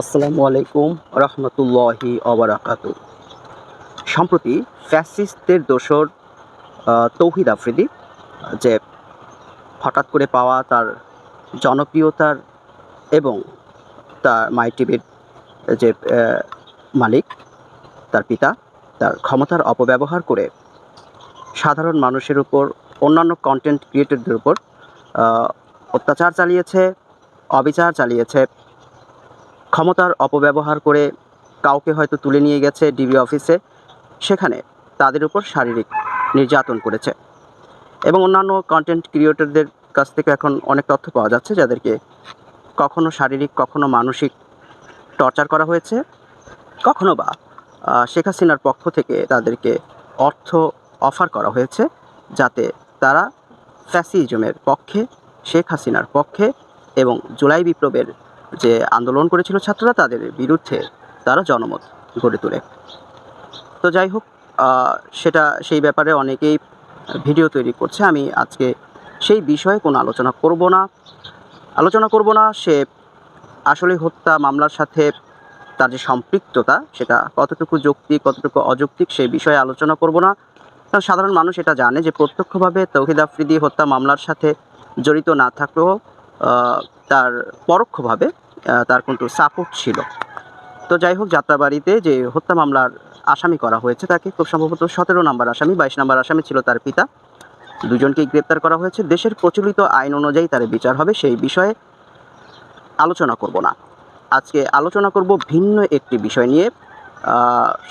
আসসালামু আলাইকুম রহমতুল্লাহি অবরাকাতু সম্প্রতি ফ্যাসিস্টদের দোসর তৌহিদ আফ্রিদি, যে হঠাৎ করে পাওয়া তার জনপ্রিয়তার এবং তার মাই টিভির যে মালিক, তার পিতা, তার ক্ষমতার অপব্যবহার করে সাধারণ মানুষের উপর, অন্যান্য কন্টেন্ট ক্রিয়েটরদের উপর অত্যাচার চালিয়েছে, অবিচার চালিয়েছে ক্ষমতার অপব্যবহার করে কাউকে হয়তো তুলে নিয়ে গেছে ডিবি অফিসে, সেখানে তাদের উপর শারীরিক নির্যাতন করেছে। এবং অন্যান্য কন্টেন্ট ক্রিয়েটরদের কাছ থেকে এখন অনেক তথ্য পাওয়া যাচ্ছে যাদেরকে কখনো শারীরিক, কখনো মানসিক টর্চার করা হয়েছে, কখনো বা শেখ হাসিনার পক্ষ থেকে তাদেরকে অর্থ অফার করা হয়েছে যাতে তারা ফ্যাসিজমের পক্ষে, শেখ হাসিনার পক্ষে এবং জুলাই বিপ্লবের যে আন্দোলন করেছিল ছাত্ররা তাদের বিরুদ্ধে তারা জনমত গড়ে তোলে। তো যাই হোক সেটা, সেই ব্যাপারে অনেকেই ভিডিও তৈরি করছে। আমি আজকে সেই বিষয়ে কোনো আলোচনা করব না। আলোচনা করব না, সে আসলে হত্যা মামলার সাথে তার যে সম্পৃক্ততা, সেটা কতটুকু যৌক্তিক, কতটুকু অযৌক্তিক, সেই বিষয়ে আলোচনা করব না। কারণ সাধারণ মানুষ এটা জানে যে প্রত্যক্ষভাবে তৌহিদ আফ্রিদি হত্যা মামলার সাথে জড়িত না থাকলেও তার পরোক্ষভাবে তার কিন্তু সাপোর্ট ছিল। তো যাই হোক, যাত্রাবাড়িতে যে হত্যা মামলার আসামি করা হয়েছে তাকে, খুব সম্ভবত সতেরো নম্বর আসামি, বাইশ নম্বর আসামি ছিল তার পিতা। দুজনকেই গ্রেপ্তার করা হয়েছে। দেশের প্রচলিত আইন অনুযায়ী তার বিচার হবে, সেই বিষয়ে আলোচনা করব না। আজকে আলোচনা করব ভিন্ন একটি বিষয় নিয়ে।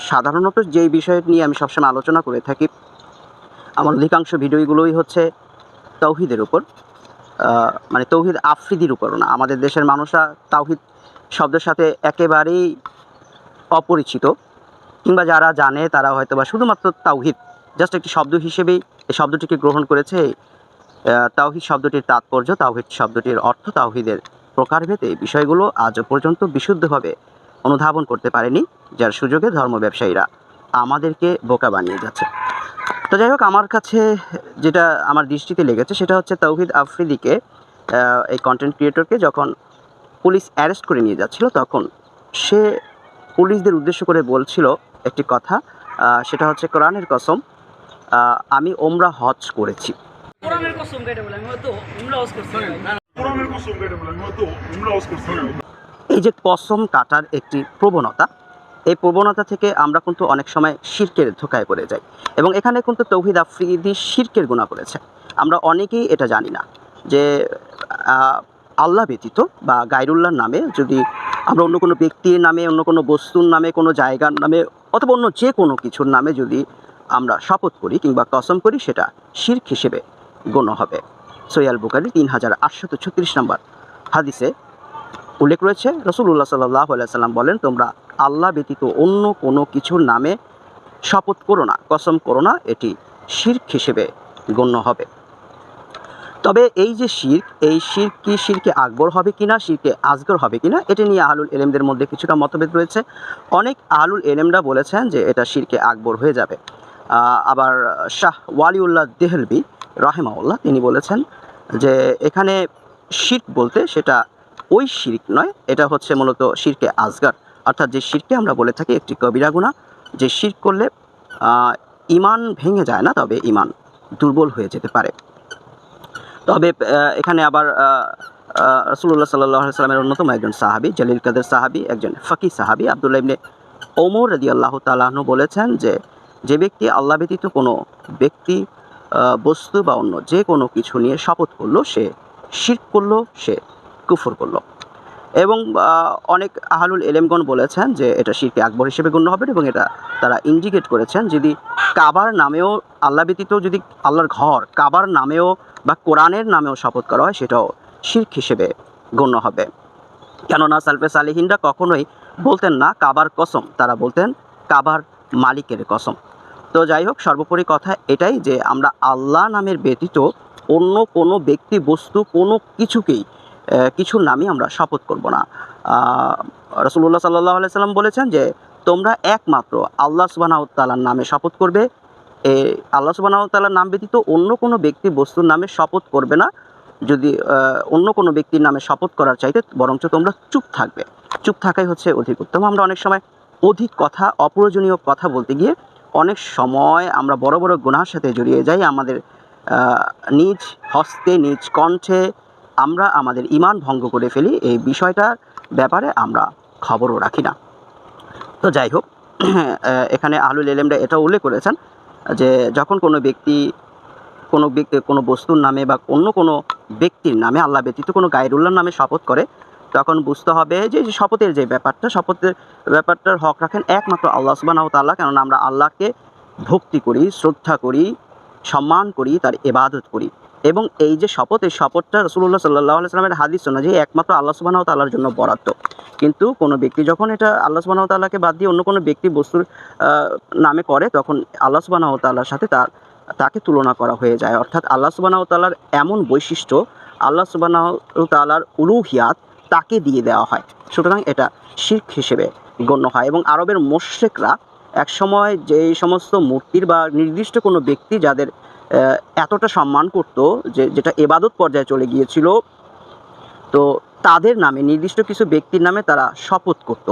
সাধারণত যেই বিষয় নিয়ে আমি সবসময় আলোচনা করে থাকি, আমার অধিকাংশ ভিডিওগুলোই হচ্ছে তৌহিদের উপর। মানে তৌহিদ আফ্রিদির উপর না। আমাদের দেশের মানুষরা তাওহিদ শব্দের সাথে একেবারেই অপরিচিত, কিংবা যারা জানে তারা হয়তো বা শুধুমাত্র তাওহিদ জাস্ট একটি শব্দ হিসেবেই এই শব্দটিকে গ্রহণ করেছে। তাওহিদ শব্দটির তাৎপর্য, তাওহিদ শব্দটির অর্থ তাওহিদের প্রকারভেদ, এই বিষয়গুলো আজও পর্যন্ত বিশুদ্ধভাবে অনুধাবন করতে পারেনি, যার সুযোগে ধর্ম ব্যবসায়ীরা আমাদেরকে বোকা বানিয়ে যাচ্ছে তো যাই হোক আমার কাছে যেটা আমার দৃষ্টিতে লেগেছে সেটা হচ্ছে তৌহিদ আফ্রিদিকে এই কন্টেন্ট ক্রিয়েটরকে যখন পুলিশ অ্যারেস্ট করে নিয়ে যাচ্ছিল তখন সে পুলিশদের উদ্দেশ্য করে বলছিল একটি কথা সেটা হচ্ছে কোরআনের কসম আমি ওমরা হজ করেছি। কোরআনের কসম কেটে বলে আমি হয়তো উমরা হজ করছি। কোরআনের কসম কেটে বলে আমি হয়তো উমরা হজ করছি। এই যে কসম কাটার একটি প্রবণতা এই প্রবণতা থেকে আমরা কিন্তু অনেক সময় শিরকের ধোকায় পড়ে যাই। এবং এখানে কিন্তু তৌহিদ আফ্রিদি শিরকের গুণা করেছে। আমরা অনেকেই এটা জানি না যে আল্লাহ ব্যতীত বা গাইরুল্লাহর নামে যদি আমরা অন্য কোনো ব্যক্তির নামে, অন্য কোনো বস্তুর নামে, কোনো জায়গার নামে অথবা অন্য যে কোনো কিছুর নামে যদি আমরা শপথ করি কিংবা কসম করি, সেটা শির্ক হিসেবে গণ্য হবে। সৈয়াল বুকারি তিন হাজার আটশত ছত্রিশ নম্বর হাদিসে উল্লেখ রয়েছে। রসুল্লাহ সাল্লাহ সাল্লাম বলেন, তোমরা আল্লাহ ব্যতীত অন্য কোনো কিছুর নামে শপথ করো না, কসম করো না, এটি শির্ক হিসেবে গণ্য হবে। তবে এই যে শির্ক, এই শির্ক কি শিরকে আকবর হবে কিনা, শিরকে আজগর হবে কিনা, এটা নিয়ে আহলুল এলেমদের মধ্যে কিছুটা মতভেদ রয়েছে। অনেক আহলুল এলেমরা বলেছেন যে এটা শিরকে আকবর হয়ে যাবে। আবার শাহ ওয়ালিউল্লাহ দেহলবি রাহেমাউল্লাহ তিনি বলেছেন যে এখানে শির্ক বলতে সেটা ওই শির্ক নয়, এটা হচ্ছে মূলত শিরকে আজগার। অর্থাৎ যে শিরকে আমরা বলে থাকি একটি কবিরা গুণা, যে শির্ক করলে ইমান ভেঙে যায় না, তবে ইমান দুর্বল হয়ে যেতে পারে। তবে এখানে আবার রসুল্লাহ সাল্লাহ সাল্লামের অন্যতম একজন সাহাবি, জলিল কাদের সাহাবি, একজন ফকি সাহাবি, আবদুল্লাহ ইবনে ওমর রদি আল্লাহ তালাহনু বলেছেন যে যে ব্যক্তি আল্লাহ ব্যতীত কোনো ব্যক্তি বস্তু বা অন্য যে কোনো কিছু নিয়ে শপথ করল, সে শির করল, সে কুফর করল। এবং অনেক আহলুল এলেমগণ বলেছেন যে এটা শিরকে আকবর হিসেবে গণ্য হবে এবং এটা তারা ইন্ডিকেট করেছেন যদি কাবার নামেও আল্লাহ ব্যতীত যদি আল্লাহর ঘর কাবার নামেও বা কোরআনের নামেও শপথ করা হয়, সেটাও শির্ক হিসেবে গণ্য হবে। কেননা সালফে সালিহিনরা কখনোই বলতেন না কাবার কসম, তারা বলতেন কাবার মালিকের কসম। তো যাই হোক, সর্বোপরি কথা এটাই যে আমরা আল্লাহ নামের ব্যতীত অন্য কোনো ব্যক্তি, বস্তু, কোনো কিছুকেই কিছুর নামে আমরা শপথ করব না। রসুল্লাহ সাল্লাহ সাল্লাম বলেছেন যে, তোমরা একমাত্র আল্লাহ সুবাহতালার নামে শপথ করবে। এ, আল্লাহ সুবাহতালার নাম ব্যতীত অন্য কোনো ব্যক্তি বস্তুর নামে শপথ করবে না। যদি অন্য কোনো ব্যক্তির নামে শপথ করার চাইতে বরঞ্চ তোমরা চুপ থাকবে। চুপ থাকাই হচ্ছে অধিক উত্তম। আমরা অনেক সময় অধিক কথা, অপ্রয়োজনীয় কথা বলতে গিয়ে অনেক সময় আমরা বড় বড় গুনার সাথে জড়িয়ে যাই। আমাদের নিজ হস্তে, নিজ কণ্ঠে আমরা আমাদের ইমান ভঙ্গ করে ফেলি, এই বিষয়টার ব্যাপারে আমরা খবরও রাখি না। তো যাই হোক এখানে আহলুল এলেমরা এটা উল্লেখ করেছেন যে যখন কোনো ব্যক্তি কোনো ব্যক্তি, কোনো বস্তুর নামে বা অন্য কোনো ব্যক্তির নামে, আল্লাহ ব্যতীত কোনো গায়রুল্লাহর নামে শপথ করে, তখন বুঝতে হবে যে যে শপথের যে ব্যাপারটা, শপথের ব্যাপারটার হক রাখেন একমাত্র আল্লাহ সুবাহ তাল্লাহ কেননা আমরা আল্লাহকে ভক্তি করি, শ্রদ্ধা করি, সম্মান করি, তার এবাদত করি। এবং এই যে শপথ, এই শপথটা রসুল্লাহ সাল্লাহ সাল্লামের হাদিস শোনা যে একমাত্র আল্লাহ সুবাহ তাল্লাহর জন্য বরাদ্দ। কিন্তু কোনো ব্যক্তি যখন এটা আল্লাহ সুবাহ তাল্লাহকে বাদ দিয়ে অন্য কোনো ব্যক্তি বস্তুর নামে করে, তখন আল্লাহ সুবাহ তাল্লাহর সাথে তার, তাকে তুলনা করা হয়ে যায়। অর্থাৎ আল্লাহ সুবাহ এমন বৈশিষ্ট্য, আল্লাহ সুবাহ তাল্লাহর উলুহিয়াত তাকে দিয়ে দেওয়া হয়। সুতরাং এটা শির্ক হিসেবে গণ্য হয় এবং আরবের মোশেকরা একসময় যে সমস্ত মূর্তির বা নির্দিষ্ট কোনো ব্যক্তি যাদের এতটা সম্মান করত যে যেটা এবাদত পর্যায়ে চলে গিয়েছিল। তো তাদের নামে, নির্দিষ্ট কিছু ব্যক্তির নামে তারা শপথ করত।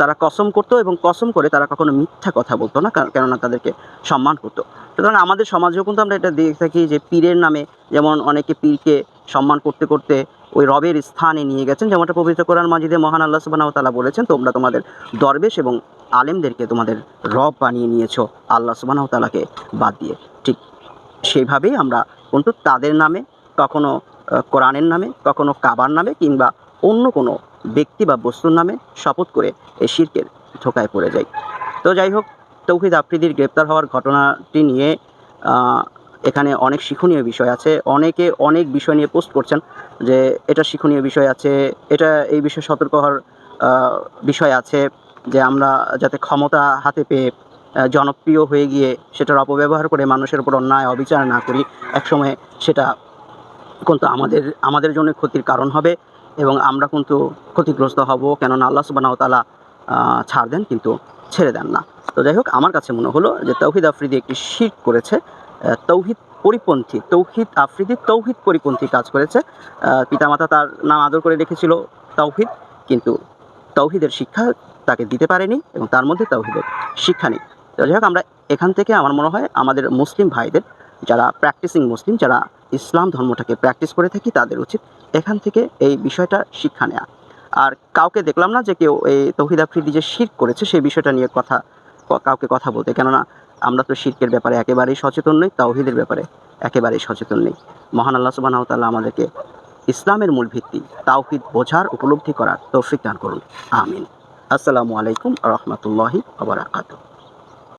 তারা কসম করত এবং কসম করে তারা কখনো মিথ্যা কথা বলতো না কেননা তাদেরকে সম্মান করতো। সুতরাং আমাদের সমাজেও কিন্তু আমরা এটা দেখে থাকি যে পীরের নামে যেমন অনেকে পীরকে সম্মান করতে করতে ওই রবের স্থানে নিয়ে গেছেন, যেমনটা পবিত্র কোরআন মাজিদে মহান আল্লাহ সুবাহ তালা বলেছেন, তোমরা তোমাদের দরবেশ এবং আলেমদেরকে তোমাদের রব বানিয়ে নিয়েছো, আল্লাহ সুবাহ তালাকে বাদ দিয়ে। সেইভাবেই আমরা কিন্তু তাদের নামে, কখনো কোরআনের নামে, কখনো কাবার নামে কিংবা অন্য কোনো ব্যক্তি বা বস্তুর নামে শপথ করে এই শির্কের ধোকায় পড়ে যাই। তো যাই হোক, তৌহিদ আফ্রিদির গ্রেপ্তার হওয়ার ঘটনাটি নিয়ে এখানে অনেক শিক্ষণীয় বিষয় আছে। অনেকে অনেক বিষয় নিয়ে পোস্ট করছেন যে এটা শিক্ষণীয় বিষয় আছে, এটা, এই বিষয়ে সতর্ক হওয়ার বিষয় আছে যে আমরা যাতে ক্ষমতা হাতে পেয়ে জনপ্রিয় হয়ে গিয়ে সেটার অপব্যবহার করে মানুষের উপর অন্যায় অবিচার না করি, একসময় সেটা কিন্তু আমাদের আমাদের জন্য ক্ষতির কারণ হবে এবং আমরা কিন্তু ক্ষতিগ্রস্ত হব কেননা আল্লাহ সুবাহ তালা ছাড় দেন কিন্তু ছেড়ে দেন না। তো যাই হোক, আমার কাছে মনে হলো যে তৌহিদ আফ্রিদি একটি শির করেছে তৌহিদ পরিপন্থী, তৌহিদ আফ্রিদি তৌহিদ পরিপন্থী কাজ করেছে। পিতামাতা তার নাম আদর করে রেখেছিল তৌহিদ, কিন্তু তৌহিদের শিক্ষা তাকে দিতে পারেনি এবং তার মধ্যে তৌহিদের শিক্ষা নেই। যাই হোক, আমরা এখান থেকে আমার মনে হয় আমাদের মুসলিম ভাইদের যারা প্র্যাকটিসিং মুসলিম, যারা ইসলাম ধর্মটাকে প্র্যাকটিস করে থাকি, তাদের উচিত এখান থেকে এই বিষয়টা শিক্ষা নেওয়া আর কাউকে দেখলাম না যে কেউ এই তৌহিদ আফ্রিদি যে শির করেছে, সেই বিষয়টা নিয়ে কথা, কাউকে কথা বলতে। কেননা আমরা তো শিরকের ব্যাপারে একেবারেই সচেতন নই তাওহিদের ব্যাপারে একেবারেই সচেতন নেই। মহান আল্লাহ সুবাহ তাল্লাহ আমাদেরকে ইসলামের মূল ভিত্তি, তাওহিদ বোঝার, উপলব্ধি করার তৌফিক দান করুন। আমিন। আসসালামু আলাইকুম রহমতুল্লাহি আবরাকাতুহ